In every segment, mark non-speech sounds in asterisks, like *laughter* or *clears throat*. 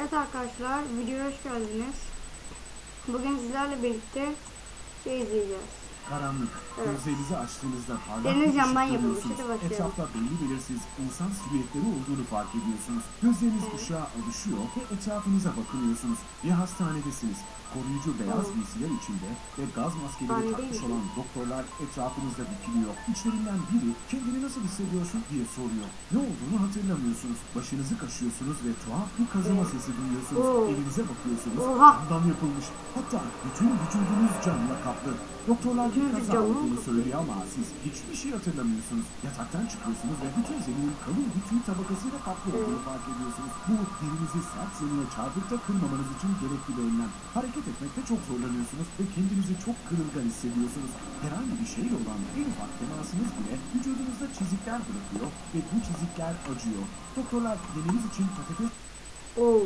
Evet arkadaşlar videoya hoş geldiniz. Bugün sizlerle birlikte şey izleyeceğiz. Karanlık. Evet. Gözlerinizi açtığınızda parlak Deniz ışık yapılmış. görüyorsunuz. Hadi başlayalım. Etrafta belli belirsiz insan silüetleri olduğunu fark ediyorsunuz. Gözleriniz Evet. ışığa alışıyor ve etrafınıza bakınıyorsunuz. Bir hastanedesiniz. Koruyucu beyaz Evet. giysiler içinde ve gaz maskeleri takmış olan doktorlar etrafınızda dikiliyor. İçlerinden biri kendini nasıl hissediyorsun diye soruyor. Ne olduğunu hatırlamıyorsunuz. Başınızı kaşıyorsunuz ve tuhaf bir kazıma sesi duyuyorsunuz. Oo. Elinize bakıyorsunuz. Oha. Camdan yapılmış. Hatta bütün vücudunuz camla kaplı. Doktorlar bir Vücudu kaza camla mı olduğunu söylüyor ama siz hiçbir şey hatırlamıyorsunuz. Yataktan çıkıyorsunuz ve bütün zeminin kalın bir tüy tabakasıyla kaplı olduğunu fark ediyorsunuz. Bu derinizi sert zemine çarpıp da kırmamanız için gerekli bir önlem. Hareket etmekte çok zorlanıyorsunuz ve kendinizi çok kırılgan hissediyorsunuz. Herhangi bir şeyle olan en ufak temasınız bile vücudunuzda çizikler bırakıyor ve bu çizikler acıyor. Doktorlar yemeniz için patates Oo.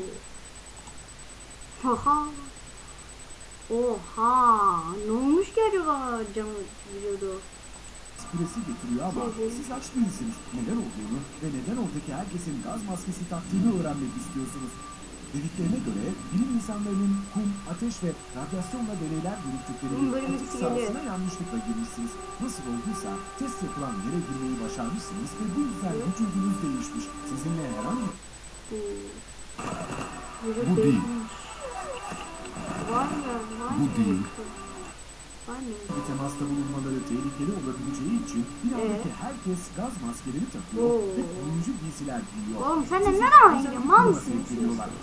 Haha. Oha. Ne olmuş ki acaba camı vücudu? Püresi getiriyor ama hı. siz aç değilsiniz. Neler olduğunu ve neden oradaki herkesin gaz maskesi taktığını öğrenmek istiyorsunuz. Dediklerine göre bilim insanlarının kum, ateş ve radyasyonla deneyler yürüttükleri bir atık sahasına yanlışlıkla girmişsiniz. Nasıl olduysa test yapılan yere girmeyi başarmışsınız ve bu yüzden vücudunuz değişmiş. Sizinle herhangi Bu değil. değişmiş. Vay be, vay Bu be. Değil. Bir temasta bulunmaları tehlikeli olabileceği için binadaki Evet. herkes gaz maskeleri takıyor Oo. ve koruyucu giysiler giyiyor. Oğlum sen de Sizi ne ara özel gidiyorsun? bir Mal mısın?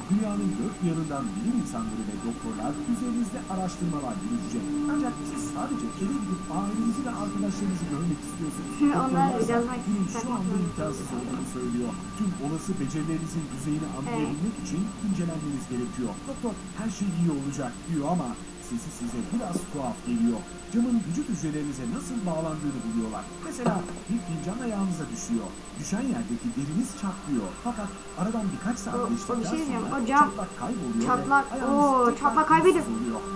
Dünyanın dört bir yanından bilim insanları ve doktorlar üzerinizde araştırmalar yürütecek. Ancak siz sadece eve gidip ailenizi ve arkadaşlarınızı görmek istiyorsunuz. *laughs* Onlar birazdan bunun şu anda imkansız olduğunu söylüyor. Tüm olası becerilerinizin düzeyini anlayabilmek için incelenmeniz gerekiyor. Doktor her şey iyi olacak diyor ama sesi size biraz tuhaf geliyor. Camın vücut hücrelerinize nasıl bağlandığını buluyorlar. Mesela bir fincan ayağınıza düşüyor. Düşen yerdeki deriniz çatlıyor. Fakat aradan birkaç saat O- o bir geçtikten şey diyeceğim. sonra O cam- çatlak kayboluyor çatlak- ve ayağınız çatlak kaybediyor.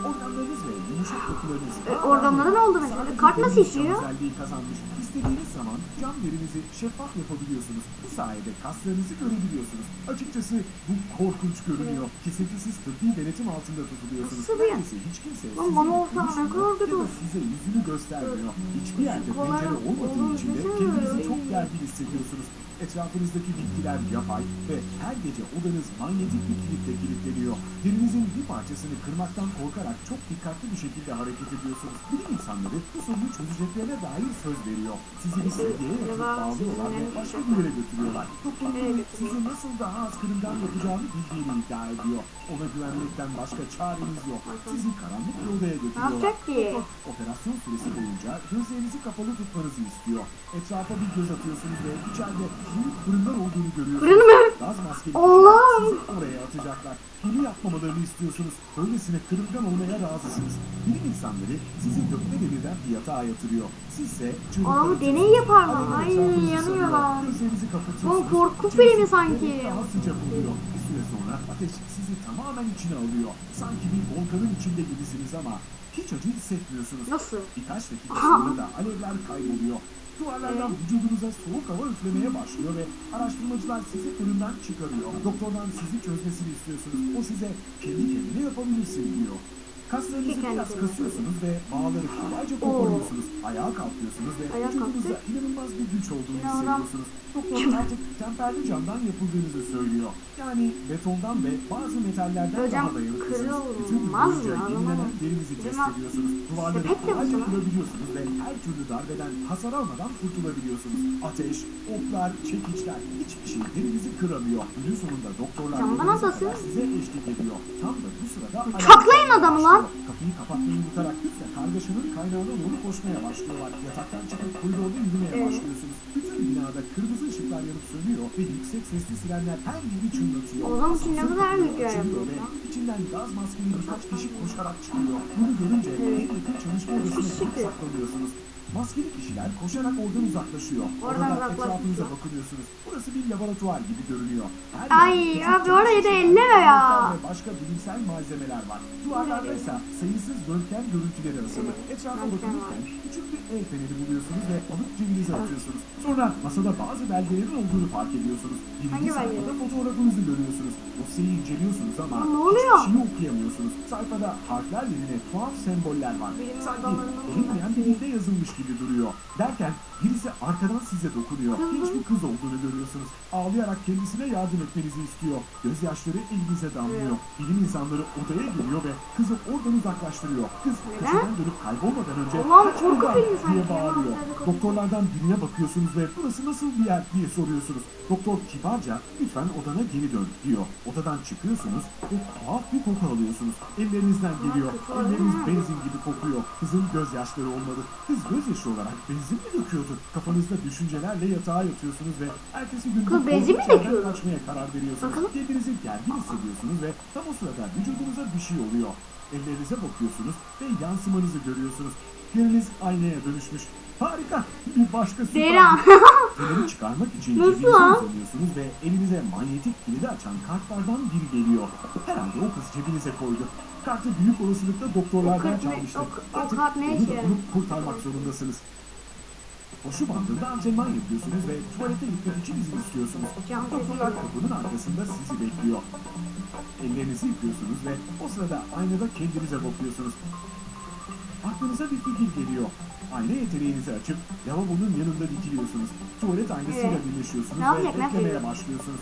Organlarınız ve yumuşak dokularınız E, organlara ne oldu mesela? Kart nasıl cam özelliği kazanmış. İstediğiniz zaman cam derinizi şeffaf yapabiliyorsunuz. Bu sayede kaslarınızı görebiliyorsunuz. Açıkçası bu korkunç görünüyor. Kesintisiz tıbbi denetim altında tutuluyorsunuz. Nasıl ya? Neredeyse hiç kimse Lan sizinle bana olsa ne konuşmuyor kadar ya kötü da olur. size yüzünü göstermiyor. Hiçbir yerde Kolay- pencere olmadığı için de kendinizi çok gergin hissediyorsunuz. Etrafınızdaki bitkiler yapay ve her gece odanız manyetik bir kilitle kilitleniyor. Derinizin bir parçasını kırmaktan korkarak çok dikkatli bir şekilde hareket ediyorsunuz. Bilim insanları bu sorunu çözeceklerine dair söz veriyor. Sizi bir sedyeye yatırıp bağlıyorlar ve başka bir yere götürüyorlar. Sizi nasıl daha az kırılgan yapacağını bildiğini iddia ediyor. Ona güvenmekten başka çareniz yok. Sizi karanlık bir odaya götürüyorlar. operasyon süresi boyunca gözlerinizi kapalı tutmanızı istiyor. Etrafa bir göz atıyorsunuz ve içeride büyük fırınlar olduğunu görüyorsunuz. Fırın mı? Gaz maskeli Allah'ım! sizi oraya atacaklar. Yapmamalarını istiyorsunuz. Böylesine kırılgan olmaya razısınız. Bilim insanları sizi dökme demirden bir yatağa yatırıyor. Sizse çığlıklar Aa, deney yaparlar. Ay, yanıyorlar. Gözlerinizi kapatıyorsunuz. Bu korku filmi sanki. Daha sıcak oluyor. Bir süre sonra ateş sizi tamamen içine alıyor. Sanki bir volkanın içinde gibisiniz ama hiç acı hissetmiyorsunuz. Nasıl? Birkaç dakika sonra da alevler kayboluyor. Duvarlardan vücudunuza soğuk hava üflemeye başlıyor ve araştırmacılar sizi fırından çıkarıyor. Doktordan sizi çözmesini istiyorsunuz. O size kendi kendine yapabilirsin diyor. Kaslarınızı biraz kasıyorsunuz ve bağları kolayca koparıyorsunuz. Ayağa kalkıyorsunuz ve Ayağa vücudunuzda inanılmaz bir güç olduğunu adam- hissediyorsunuz. Doktor artık temperli camdan yapıldığınızı söylüyor. Yani betondan ve bazı metallerden Hocam, daha dayanıklısınız. Bütün gün kırılmaz boyunca mı? yenilenen derinizi test ediyorsunuz. Duvarları sepet mi kolayca kırabiliyorsunuz ve her türlü darbeden hasar almadan kurtulabiliyorsunuz. Ateş, oklar, çekiçler hiçbir şey derinizi kıramıyor. Günün sonunda doktorlar Camdan atlasın. size eşlik ediyor. Tam da bu sırada alarm Çaklayın adamı lan. Başlıyor. Kapıyı kapatmayı unutarak hızla kargaşanın kaynağına doğru koşmaya başlıyorlar. Yataktan çıkıp koridorda yürümeye Evet. başlıyorsunuz. Bütün binada kırmızı ışıklar yanıp sönüyor ve yüksek sesli sirenler her yeri çınlatıyor. O zaman açılıyor yapıyor ve ya? İçinden gaz maskeli birkaç kişi koşarak çıkıyor. Bunu görünce Evet. en yakın çalışma odasına şükür. saklanıyorsunuz. Maskeli kişiler koşarak oradan uzaklaşıyor. Oradan Orada uzaklaşmış etrafınıza mı? bakınıyorsunuz. Burası bir laboratuvar gibi görünüyor. Her Ay, yerde küçük abi orayı da elleme ya. ve Başka bilimsel malzemeler var. Duvarlarda ise sayısız röntgen görüntüleri asılı. Etrafa Röntgen var. küçük bir el feneri buluyorsunuz ve alıp cebinize atıyorsunuz. Sonra masada bazı belgelerin olduğunu fark ediyorsunuz. Birinci Hangi sayfada belgeler? fotoğrafınızı görüyorsunuz. Dosyayı inceliyorsunuz ama Aa, ne oluyor? hiçbir şeyi okuyamıyorsunuz. Sayfada harfler yerine tuhaf semboller var. Bilim Sanki adamlarının bilinmeyen bir dilde yazılmış gibi duruyor. Derken birisi arkadan size dokunuyor. Genç bir kız olduğunu görüyorsunuz. Ağlayarak kendisine yardım etmenizi istiyor. Gözyaşları elinize damlıyor. Bilim insanları odaya giriyor ve kızı oradan uzaklaştırıyor. Kız Neden? köşeden dönüp kaybolmadan önce Ulan "Kaç korku buradan!" filmi sanki diye bağırıyor. Doktorlardan birine bakıyorsunuz ve burası nasıl bir yer diye soruyorsunuz. Doktor kibarca lütfen odana geri dön diyor. Odadan çıkıyorsunuz ve tuhaf bir koku alıyorsunuz. Ellerinizden geliyor. Elleriniz benzin gibi kokuyor. Kızın gözyaşları olmadı. Kız gözyaşı olarak benzin mi döküyordu? Kafanızda düşüncelerle yatağa yatıyorsunuz ve ertesi gün Kız benzin mi kaçmaya karar veriyorsunuz. Bakalım. Kendinizi gergin hissediyorsunuz ve tam o sırada vücudunuza bir şey oluyor. Ellerinize bakıyorsunuz ve yansımanızı görüyorsunuz. Yeriniz aynaya dönüşmüş. Harika. Bir başka. Dera. Feneri çıkarmak için Nasıl cebinize lan? uzanıyorsunuz ve elinize manyetik kilidi açan kartlardan biri geliyor. Herhalde o kız cebinize koydu. Kartı büyük olasılıkla doktorlardan kart ne- çalmıştı. o- o Artık kart ne onu işe da yarar? bulup kurtarmak zorundasınız. Koşu bandında antrenman yapıyorsunuz ve tuvalete gitmek için izin istiyorsunuz. Doktorlar kapının arkasında sizi bekliyor. Ellerinizi yıkıyorsunuz ve o sırada aynada kendinize bakıyorsunuz. Aklınıza bir fikir geliyor. Ayna yeteneğinizi açıp lavabonun yanında dikiliyorsunuz. Tuvalet aynasıyla Evet. birleşiyorsunuz Ne ve yapacak, ne beklemeye başlıyorsunuz.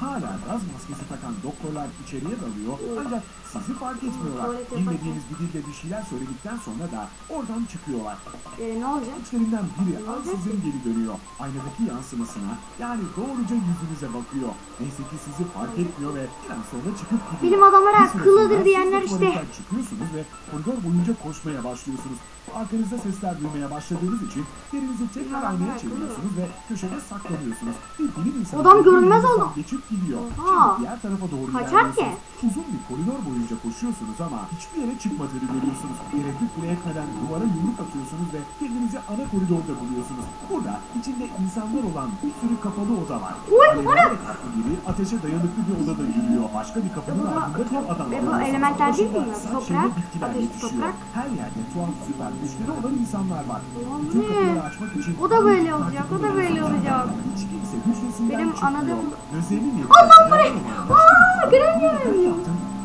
Hala gaz maskesi takan doktorlar içeriye dalıyor ancak sizi fark etmiyorlar. Bilmediğiniz bir dilde bir şeyler söyledikten sonra da oradan çıkıyorlar. Ee, ne olacak? İçlerinden biri ansızın geri dönüyor. Aynadaki yansımasına yani doğruca yüzünüze bakıyor. Neyse ki sizi fark etmiyor ve bir an sonra çıkıp gidiyor. Bilim adamları Bir süre akıllıdır sonra diyenler de işte. tuvaletten çıkıyorsunuz ve koridor boyunca koşmaya başlıyorsunuz. Arkanızda sesler duymaya başladığınız için yerinizi tekrar aynaya çeviriyorsunuz ve köşede saklanıyorsunuz. Bir bilim insanı Adam görünmez oldu. Geçip gidiyor. Oha. Şimdi diğer tarafa doğru Kaçar ki. ilerliyorsunuz. Uzun bir koridor boyunca koşuyorsunuz ama hiçbir yere çıkmadığını görüyorsunuz. Tereddüt bile etmeden duvara yumruk atıyorsunuz ve kendinizi ana koridorda buluyorsunuz. Burada içinde insanlar olan bir sürü kapalı oda var. Uy, Alevlerle kaplı biri ateşe dayanıklı bir odada yürüyor. Başka bir kapının ardında bir adam e bu var. elementler değil mi? Toprak, ateş, toprak. Her yerde tuhaf süper güçleri olan insanlar var. Bütün ne? kapıları açmak için O da böyle olacak, o da böyle olacak. Hiç kimse hücresinden Benim çıkmıyor. anladığım- Gözlerinin Allah'ım bu ne? neler olan Aa, başka bir göremiyorum.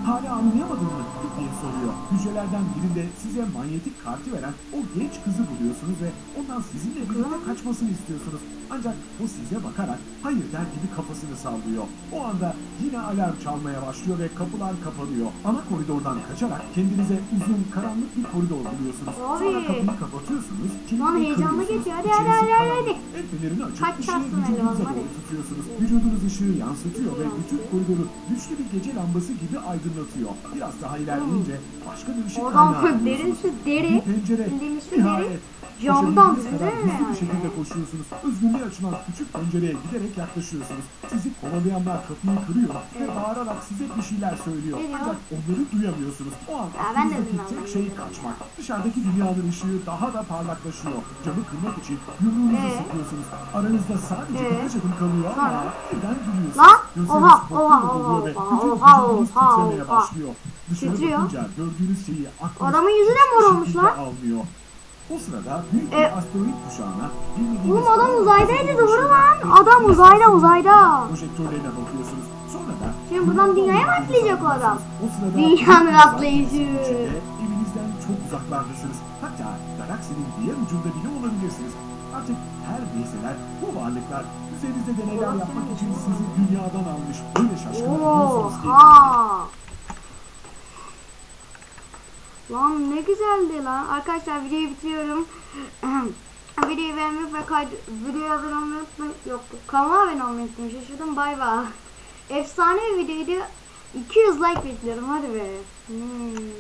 Hala anlayamadın mı? Diye soruyor. Hücrelerden birinde size manyetik kartı veren o genç kızı buluyorsunuz ve ondan sizinle birlikte kaçmasını istiyorsunuz. Ancak o size bakarak hayır der gibi kafasını sallıyor. O anda yine alarm çalmaya başlıyor ve kapılar kapanıyor. Ana koridordan kaçarak kendinize uzun karanlık bir koridor buluyorsunuz. Sonra Abi. kapıyı kapatıyorsunuz. Lan heyecanlı kırıyorsunuz. geçiyor. Hadi, İçerisi hadi, hadi, karanlık. hadi. El fenerini açıp Kaç ışığı vücudunuza hadi. doğru tutuyorsunuz. Vücudunuz ışığı yansıtıyor ve bütün koridoru güçlü bir gece lambası gibi aydınlatıyor. Biraz daha ilerleyince başka bir ışık Oradan kaynağı derin su deri. Bir pencere. Bildiğimiz su deri. Nihayet. Camdan değil mi? hızlı bir şekilde koşuyorsunuz. Özgürlüğe açılan küçük pencereye giderek yaklaşıyorsunuz. Sizi kovalayanlar kapıyı kırıyor ve bağırarak size bir şeyler söylüyor. Ne? Ancak onları duyamıyorsunuz. O an aklınızdaki tek şey kaçmak. Dışarıdaki dünyanın ışığı daha da parlaklaşıyor. Camı kırmak için yumruğunuzu Ee? sıkıyorsunuz. Aranızda sadece Ee? birkaç adım kalıyor ama birden gülüyorsunuz. Lan! Gözleriniz Oha, korkuyla oha, doluyor ve oha, bütün oha, vücudunuz oha, titremeye oha. başlıyor. Dışarı Titriyor. Gördüğünüz şeyi aklınız Adamın yüzü de mor olmuş lan. almıyor. O sırada büyük bir E, asteroid kuşağına Oğlum adam uzaydaydı doğru lan. Adam uzayda uzayda. Projektörlerine bakıyorsunuz. Sonra da Şimdi buradan dünyaya mı atlayacak o adam? O sırada Dünyanın atlayışı. Evinizden çok uzaklardasınız. Hatta galaksinin diğer ucunda bile olabilirsiniz. Artık her neyseler bu varlıklar üzerinizde deneyler yapmak için sizi dünyadan almış. Öyle şaşkınlanıyorsunuz ki. Oha. Lan ne güzeldi lan. Arkadaşlar videoyu bitiriyorum. *clears throat* videoyu beğenmeyi ve kaydı, videoya abone olmayı unutmayın. Yok kanala abone olmayı unutmayın. Şaşırdım bay bay. *laughs* Efsane bir videoydu. 200 like bekliyorum hadi be. Hmm.